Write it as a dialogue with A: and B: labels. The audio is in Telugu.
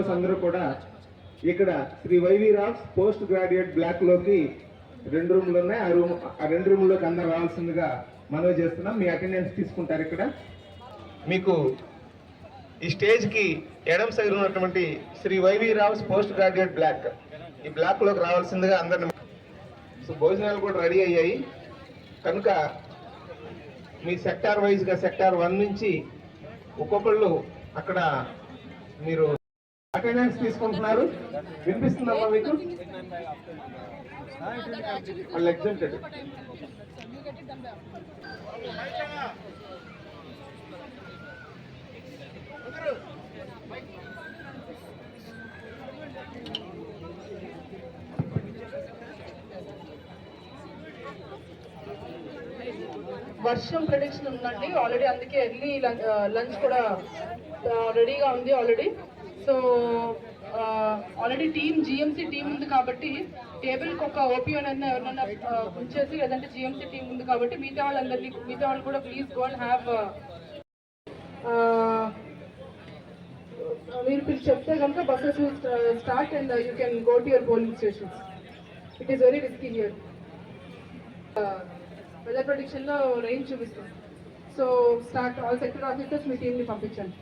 A: అందరూ కూడా ఇక్కడ Shri YV Rao's post graduate బ్లాక్లోకి రెండు రూమ్లు ఉన్నాయి. ఆ రూమ్ ఆ రెండు రూమ్లోకి అందరు రావాల్సిందిగా మనవి చేస్తున్నాం. మీ అటెండెన్స్ తీసుకుంటారు ఇక్కడ. మీకు ఈ స్టేజ్కి ఎడం సైడ్ ఉన్నటువంటి Shri YV Rao's post graduate block. ఈ బ్లాక్లోకి రావాల్సిందిగా అందరిని సో భోజనాలు కూడా రెడీ అయ్యాయి. కనుక మీ సెక్టార్ వైజ్గా సెక్టార్ వన్ నుంచి ఒక్కొక్కళ్ళు అక్కడ మీరు అటెండెన్స్ తీసుకుంటున్నారు. వినిపిస్తుందమ్మా మీకు? వాళ్ళు ఎగ్జామ్టెడ్
B: వర్షం ప్రొడిక్షన్ ఉందండి. ఆల్రెడీ అందుకే ఎర్లీ లంచ్ కూడా రెడీగా ఉంది already so already team GMC team ఉంది కాబట్టి టేబుల్కి ఒక ఓపీఎన్ అయినా ఎవరైనా ఉంచేసి లేదంటే జిఎంసీ టీం ఉంది కాబట్టి మిగతా వాళ్ళందరినీ మిగతా వాళ్ళు కూడా ప్లీజ్ గోల్ హ్యావ్ మీరు పిలిచి చెప్తే కనుక buses start and you can go to your polling stations it is very risky here weather ప్రొడిక్షన్లో range చూపిస్తుంది. So start all sector officers మీ టీమ్ని పంపించండి.